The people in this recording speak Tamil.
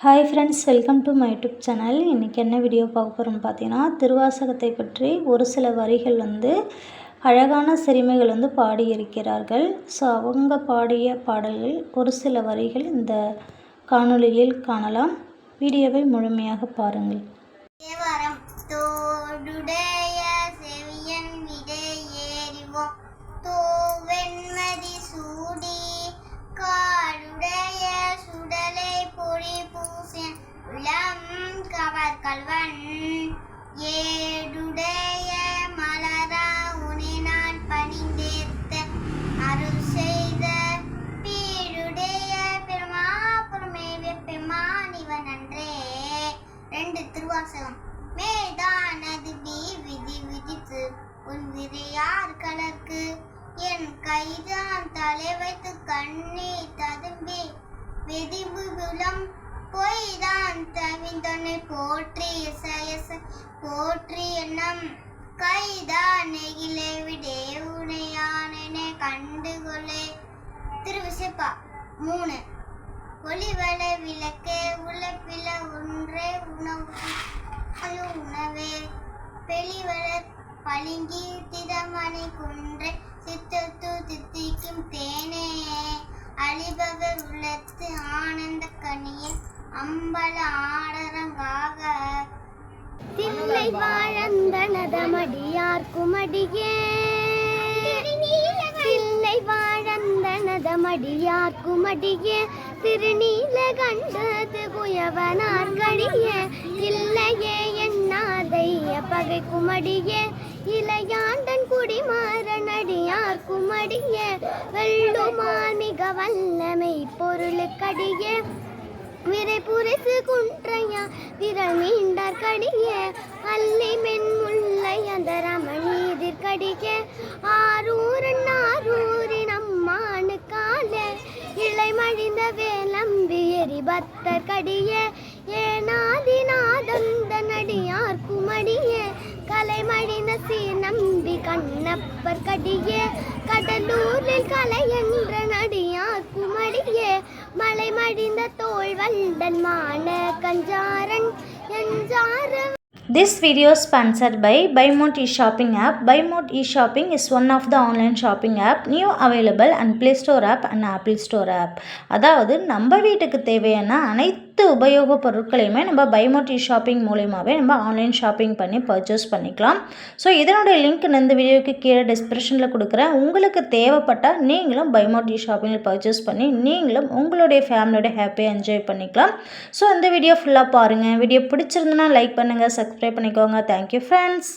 Hi friends welcome to my YouTube channel இன்றைக்கி என்ன வீடியோ பார்க்க போகிறோம்னு பார்த்தீங்கன்னா திருவாசகத்தை பற்றி ஒரு சில வரிகள் வந்து அழகான சிறுமிகள் வந்து பாடியிருக்கிறார்கள். ஸோ அவங்க பாடிய பாடல்கள் ஒரு சில வரிகள் இந்த காணொளியில் காணலாம். வீடியோவை முழுமையாக பாருங்கள். தேவாரம் கல்வன் ஏடுடைய மலரா உனை நான் பணிந்தேத்த அருள் செய்த பீடுடைய பெருமா புறமேவிய பெம்மான் இவன் அன்றே. ரெண்டு திருவாசகம். மேதானது நீ விதி விதித்து உன் விதையார் கலக்கு என் கைதான் தலை வைத்து கண்ணீர் ததும்பி வெதிவு விளம் பொய்தான் தவிந்தொன்னை போற்றி இசையச போற்றி எண்ணம் கைதான் நெகிலே விடே உனையானே கண்டுகொள்ளே திருவிசைப்பா மூணு. ஒளிவள விளக்கே உழைப்பில ஒன்றே உணவு. அது உணவே. பெளிவள பளிங்கி திதமணி குன்றே. சித்தத்து தித்திக்கும் தேனே. அழிபவர் உள்ளத்து ஆனந்த கனியில் அம்பல ஆடரங்காக. தில்லை வாழந்தனதமடியார் குமடியே. தில்லை வாழந்தனதமடியார் குமடியே. திருநீல கண்டது குயவனார் கடிய. இல்லையே என்னாதைய பகை குமடியே. இளையாண்டன் குடிமாறன் அடியார் குமடிய. வெள்ளுமானிக வல்லமை பொருளுக்கடிய. விரை புரிசு குன்றையா விரல் மீண்டார் கடிய அல்லை மென்முல்லை அந்த ரமணி எதிர்கடிக்க ஆரூரன் ஆரூரின் அம்மானு கால இலை மழிந்த வேலம்பி எரி பத்தர் கடிய ஏனாதிநாதந்த நடியார் குமடிய கலை மழிந்த சீர் நம்பி கண்ணப்பர் கடிய கடலூரில் கலை என்ற நடியார் குமடிய மலை மடிந்த தோல் வல்டன் மான கஞ்சாரன் எஞ்சார This video is sponsored by Buymont e-shopping app. Buymont e-shopping is one of the online shopping app new available on Play Store app and Apple Store app. அதாவது நம்ம வீட்டுக்கு தேவையான அனைத்து உபயோகப் பொருட்களையுமே நம்ம பைமோட் ஷாப்பிங் மூலியமாகவே நம்ம ஆன்லைன் ஷாப்பிங் பண்ணி பர்ச்சேஸ் பண்ணிக்கலாம். ஸோ இதனுடைய லிங்க் இந்த வீடியோக்கு கீழே டிஸ்கிரிப்ஷனில் கொடுக்குறேன். உங்களுக்கு தேவைப்பட்டால் நீங்களும் பைமோட் ஷாப்பிங்கில் பர்ச்சேஸ் பண்ணி நீங்களும் உங்களுடைய ஃபேமிலியோட ஹாப்பியாக என்ஜாய் பண்ணிக்கலாம். ஸோ இந்த வீடியோ ஃபுல்லாக பாருங்கள் வீடியோ பிடிச்சிருந்தனா லைக் பண்ணுங்கள் சப்ஸ்கிரைப் பண்ணிக்கோங்க. Thank you friends